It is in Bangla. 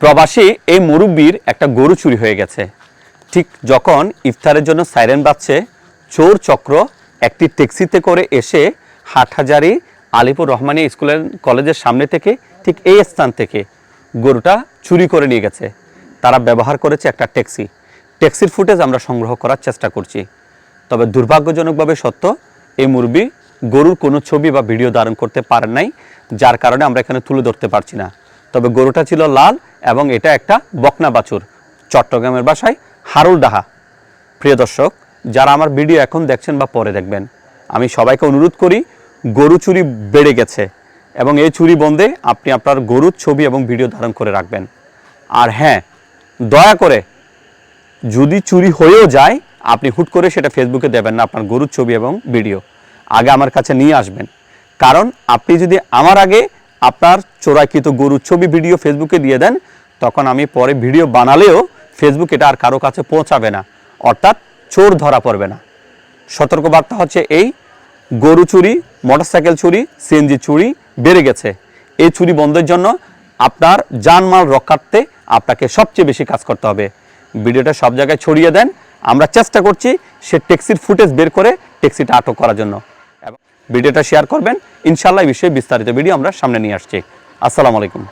প্রবাসী এই মুরব্বীর একটা গরু চুরি হয়ে গেছে। ঠিক যখন ইফতারের জন্য সাইরেন বাজছে, চোর চক্র একটি ট্যাক্সিতে করে এসে হাটহাজারি আলিপুর রহমানিয়া স্কুলের কলেজের সামনে থেকে ঠিক এই স্থান থেকে গরুটা চুরি করে নিয়ে গেছে। তারা ব্যবহার করেছে একটা ট্যাক্সি। ট্যাক্সির ফুটেজ আমরা সংগ্রহ করার চেষ্টা করছি। তবে দুর্ভাগ্যজনকভাবে সত্য, এই মুরব্বী গরুর কোনো ছবি বা ভিডিও ধারণ করতে পারেন নাই, যার কারণে আমরা এখানে তুলে ধরতে পারছি না। তবে গরুটা ছিল লাল এবং এটা একটা বকনা বাছুর। চট্টগ্রামের বাসায় হারুলডাহা প্রিয় দর্শক, যারা আমার ভিডিও এখন দেখছেন বা পরে দেখবেন, আমি সবাইকে অনুরোধ করি, গরু চুরি বেড়ে গেছে এবং এই চুরি বন্ধে আপনি আপনার গরুর ছবি এবং ভিডিও ধারণ করে রাখবেন। আর হ্যাঁ দয়া করে যদি চুরি হয়েও যায়, আপনি হুট করে সেটা ফেসবুকে দেবেন না আপনার গরুর ছবি এবং ভিডিও। আগে আমার কাছে নিয়ে আসবেন। কারণ আপনি যদি আমার আগে আপনার চোরাকৃত গরুর ছবি ভিডিও ফেসবুকে দিয়ে দেন, তখন আমি পরে ভিডিও বানালেও ফেসবুক এটা আর কারও কাছে পৌঁছাবে না। অর্থাৎ চোর ধরা পড়বে না। সতর্কবার্তা হচ্ছে এই, গরু চুরি, মোটরসাইকেল চুরি, সিএনজি চুরি বেড়ে গেছে। এই চুরি বন্ধের জন্য আপনার জানমাল রক্ষার্থে আপনাকে সবচেয়ে বেশি কাজ করতে হবে। ভিডিওটা সব জায়গায় ছড়িয়ে দেন। আমরা চেষ্টা করছি সে ট্যাক্সির ফুটেজ বের করে ট্যাক্সিটা আটক করার জন্য। ভিডিওটা শেয়ার করবেন। ইনশাল্লাহ বিষয়ে বিস্তারিত ভিডিও আমরা সামনে নিয়ে আসছি। আসসালামু আলাইকুম।